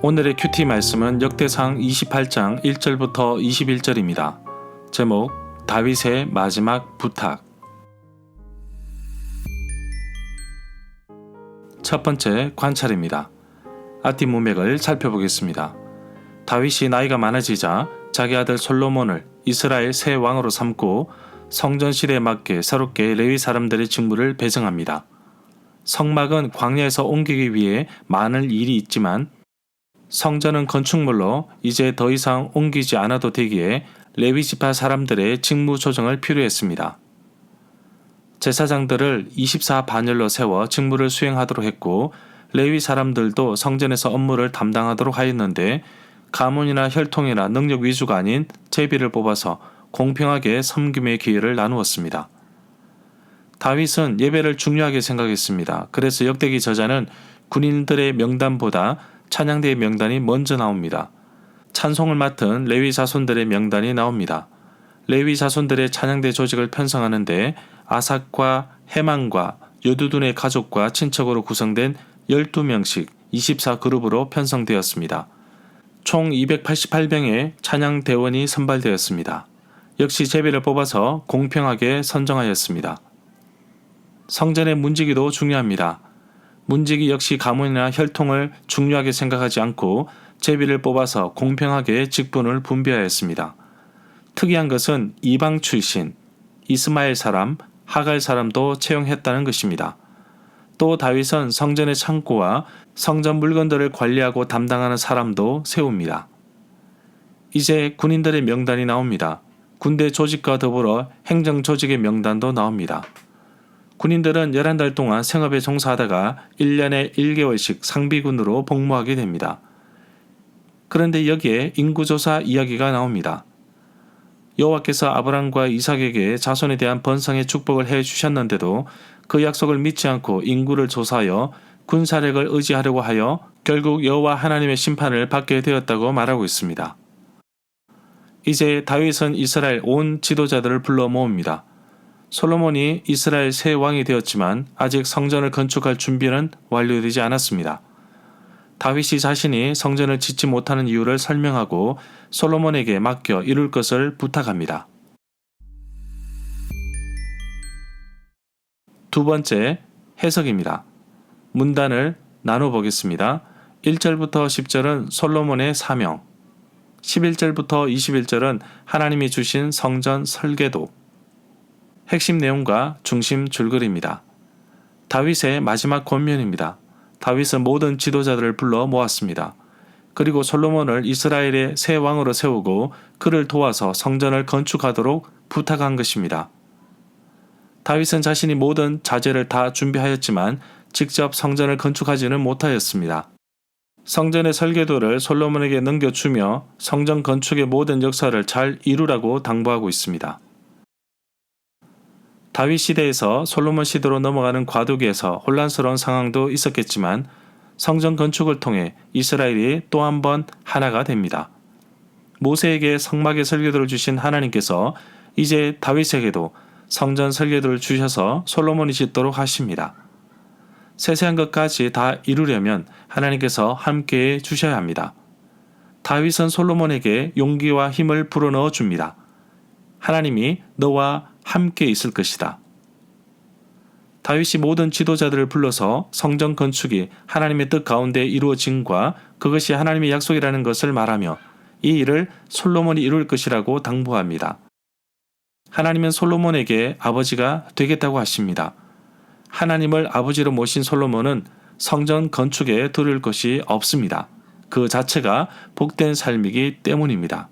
오늘의 큐티 말씀은 역대상 28장 1절부터 21절입니다. 제목 다윗의 마지막 부탁 첫 번째 관찰입니다. 아티 문맥을 살펴보겠습니다. 다윗이 나이가 많아지자 자기 아들 솔로몬을 이스라엘 새 왕으로 삼고 성전 시대에 맞게 새롭게 레위 사람들의 직무를 배정합니다. 성막은 광야에서 옮기기 위해 많은 일이 있지만 성전은 건축물로 이제 더 이상 옮기지 않아도 되기에 레위 지파 사람들의 직무 조정을 필요했습니다. 제사장들을 24 반열로 세워 직무를 수행하도록 했고 레위 사람들도 성전에서 업무를 담당하도록 하였는데 가문이나 혈통이나 능력 위주가 아닌 제비를 뽑아서 공평하게 섬김의 기회를 나누었습니다. 다윗은 예배를 중요하게 생각했습니다. 그래서 역대기 저자는 군인들의 명단보다 찬양대의 명단이 먼저 나옵니다. 찬송을 맡은 레위 자손들의 명단이 나옵니다. 레위 자손들의 찬양대 조직을 편성하는데 아삭과 해만과 여두둔의 가족과 친척으로 구성된 12명씩 24그룹으로 편성되었습니다. 총 288명의 찬양 대원이 선발되었습니다. 역시 제비를 뽑아서 공평하게 선정하였습니다. 성전의 문지기도 중요합니다. 문지기 역시 가문이나 혈통을 중요하게 생각하지 않고 제비를 뽑아서 공평하게 직분을 분배하였습니다. 특이한 것은 이방 출신, 이스마엘 사람, 하갈 사람도 채용했다는 것입니다. 또 다윗은 성전의 창고와 성전 물건들을 관리하고 담당하는 사람도 세웁니다. 이제 군인들의 명단이 나옵니다. 군대 조직과 더불어 행정 조직의 명단도 나옵니다. 군인들은 11달 동안 생업에 종사하다가 1년에 1개월씩 상비군으로 복무하게 됩니다. 그런데 여기에 인구조사 이야기가 나옵니다. 여호와께서 아브람과 이삭에게 자손에 대한 번성의 축복을 해 주셨는데도 그 약속을 믿지 않고 인구를 조사하여 군사력을 의지하려고 하여 결국 여호와 하나님의 심판을 받게 되었다고 말하고 있습니다. 이제 다윗은 이스라엘 온 지도자들을 불러 모읍니다. 솔로몬이 이스라엘 새 왕이 되었지만 아직 성전을 건축할 준비는 완료되지 않았습니다. 다윗이 자신이 성전을 짓지 못하는 이유를 설명하고 솔로몬에게 맡겨 이룰 것을 부탁합니다. 두 번째 해석입니다. 문단을 나눠 보겠습니다. 1절부터 10절은 솔로몬의 사명, 11절부터 21절은 하나님이 주신 성전 설계도, 핵심 내용과 중심 줄거리입니다. 다윗의 마지막 권면입니다. 다윗은 모든 지도자들을 불러 모았습니다. 그리고 솔로몬을 이스라엘의 새 왕으로 세우고 그를 도와서 성전을 건축하도록 부탁한 것입니다. 다윗은 자신이 모든 자재를 다 준비하였지만 직접 성전을 건축하지는 못하였습니다. 성전의 설계도를 솔로몬에게 넘겨주며 성전 건축의 모든 역사를 잘 이루라고 당부하고 있습니다. 다윗 시대에서 솔로몬 시대로 넘어가는 과도기에서 혼란스러운 상황도 있었겠지만 성전 건축을 통해 이스라엘이 또 한 번 하나가 됩니다. 모세에게 성막의 설계도를 주신 하나님께서 이제 다윗에게도 성전 설계도를 주셔서 솔로몬이 짓도록 하십니다. 세세한 것까지 다 이루려면 하나님께서 함께 주셔야 합니다. 다윗은 솔로몬에게 용기와 힘을 불어넣어 줍니다. 하나님이 너와 함께 있을 것이다. 다윗이 모든 지도자들을 불러서 성전 건축이 하나님의 뜻 가운데 이루어진과 그것이 하나님의 약속이라는 것을 말하며 이 일을 솔로몬이 이룰 것이라고 당부합니다. 하나님은 솔로몬에게 아버지가 되겠다고 하십니다. 하나님을 아버지로 모신 솔로몬은 성전 건축에 두려울 것이 없습니다. 그 자체가 복된 삶이기 때문입니다.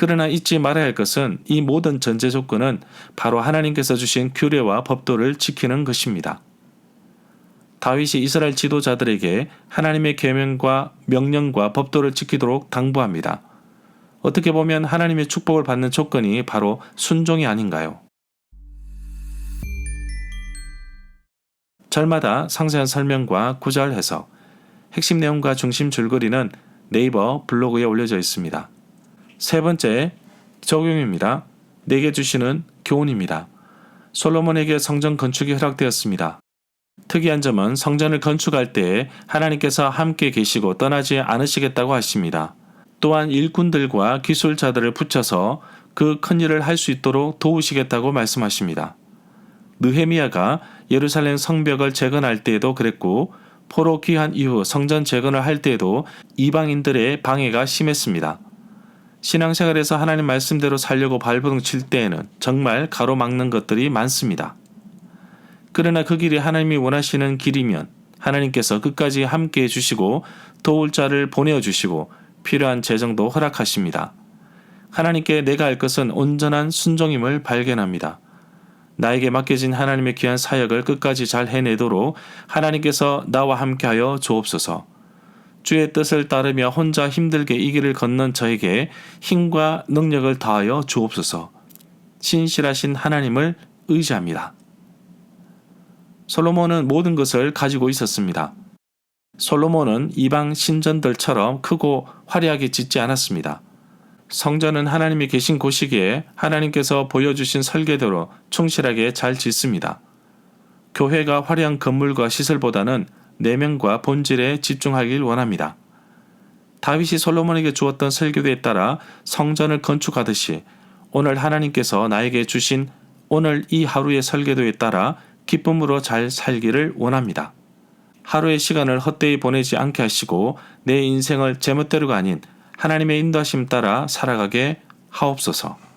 그러나 잊지 말아야 할 것은 이 모든 전제 조건은 바로 하나님께서 주신 규례와 법도를 지키는 것입니다. 다윗이 이스라엘 지도자들에게 하나님의 계명과 명령과 법도를 지키도록 당부합니다. 어떻게 보면 하나님의 축복을 받는 조건이 바로 순종이 아닌가요? 절마다 상세한 설명과 구절 해석, 핵심 내용과 중심 줄거리는 네이버 블로그에 올려져 있습니다. 세 번째, 적용입니다. 내게 주시는 교훈입니다. 솔로몬에게 성전 건축이 허락되었습니다. 특이한 점은 성전을 건축할 때 하나님께서 함께 계시고 떠나지 않으시겠다고 하십니다. 또한 일꾼들과 기술자들을 붙여서 그 큰 일을 할 수 있도록 도우시겠다고 말씀하십니다. 느헤미야가 예루살렘 성벽을 재건할 때에도 그랬고 포로 귀환 이후 성전 재건을 할 때에도 이방인들의 방해가 심했습니다. 신앙생활에서 하나님 말씀대로 살려고 발버둥 칠 때에는 정말 가로막는 것들이 많습니다. 그러나 그 길이 하나님이 원하시는 길이면 하나님께서 끝까지 함께 해주시고 도울 자를 보내어 주시고 필요한 재정도 허락하십니다. 하나님께 내가 할 것은 온전한 순종임을 발견합니다. 나에게 맡겨진 하나님의 귀한 사역을 끝까지 잘 해내도록 하나님께서 나와 함께하여 주옵소서. 주의 뜻을 따르며 혼자 힘들게 이 길을 걷는 저에게 힘과 능력을 다하여 주옵소서. 신실하신 하나님을 의지합니다. 솔로몬은 모든 것을 가지고 있었습니다. 솔로몬은 이방 신전들처럼 크고 화려하게 짓지 않았습니다. 성전은 하나님이 계신 곳이기에 하나님께서 보여주신 설계대로 충실하게 잘 짓습니다. 교회가 화려한 건물과 시설보다는 내면과 본질에 집중하길 원합니다. 다윗이 솔로몬에게 주었던 설계도에 따라 성전을 건축하듯이 오늘 하나님께서 나에게 주신 오늘 이 하루의 설계도에 따라 기쁨으로 잘 살기를 원합니다. 하루의 시간을 헛되이 보내지 않게 하시고 내 인생을 제멋대로가 아닌 하나님의 인도하심 따라 살아가게 하옵소서.